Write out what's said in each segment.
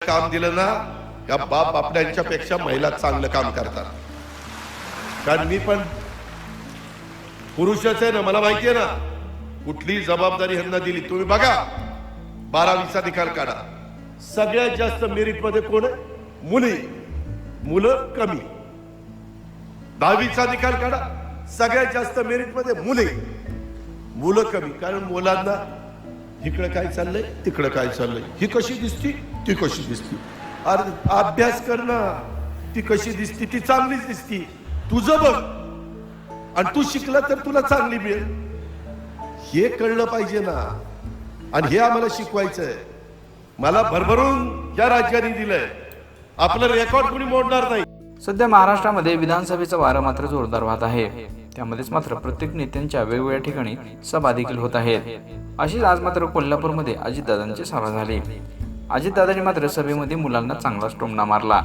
काम दिलं ना या बाप आपल्याच्या पेक्षा महिला चांगलं काम करतात. कारण मी पण पुरुषच आहे ना मला माहिती आहे ना कुठली जबाबदारी ह्यांना दिली. तुम्ही बघा बारावीचा निकाल काढा. सगळ्यात जास्त मेरिटमध्ये कोण आहे? मुली. मुलं कमी. दहावीचा निकाल काढा. सगळ्यात जास्त मेरिटमध्ये मुले. मुलं कमी. कारण मुलांना इकडं काय चाललंय? तिकडं काय चाललंय? ही कशी दिसती? ती कशी दिसती? अरे अभ्यास करणं ती कशी दिसती? ती चांगलीच दिसती. तुझं बघ. आणि तू शिकला तर तुला चांगली मिळेल. हे कळलं पाहिजे ना. आणि हे आम्हाला शिकवायचं आहे मला भरभरून या राज्याने दिलंय. आपलं रेकॉर्ड कुणी मोडणार नाही. सध्या महाराष्ट्रामध्ये विधानसभेचं वारं मात्र जोरदार वाहत आहे. त्यामध्येच मात्र प्रत्येक नेत्यांच्या वेगवेगळ्या ठिकाणी सभा देखील होत आहेत. अशीच आज मात्र कोल्हापूरमध्ये अजितदादांची सभा झाली. अजितदादांनी मात्र सभेमध्ये मुलांना चांगलाच टोमणा मारला.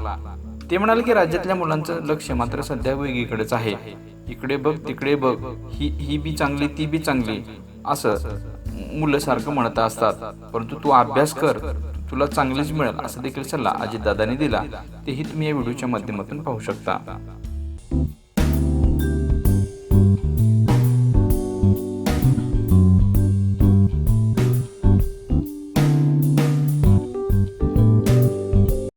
ते म्हणाले की राज्यातल्या मुलांचं लक्ष मात्र सध्या वेगळीकडेच आहे. इकडे बघ तिकडे बघ. ही ही बी चांगली ती बी चांगली असं मुलं सारखं म्हणत असतात. परंतु तू अभ्यास कर. तुला चांगलीच मिळेल असा देखील सल्ला अजितदादांनी दिला. तेही तुम्ही या व्हिडिओच्या माध्यमातून पाहू शकता.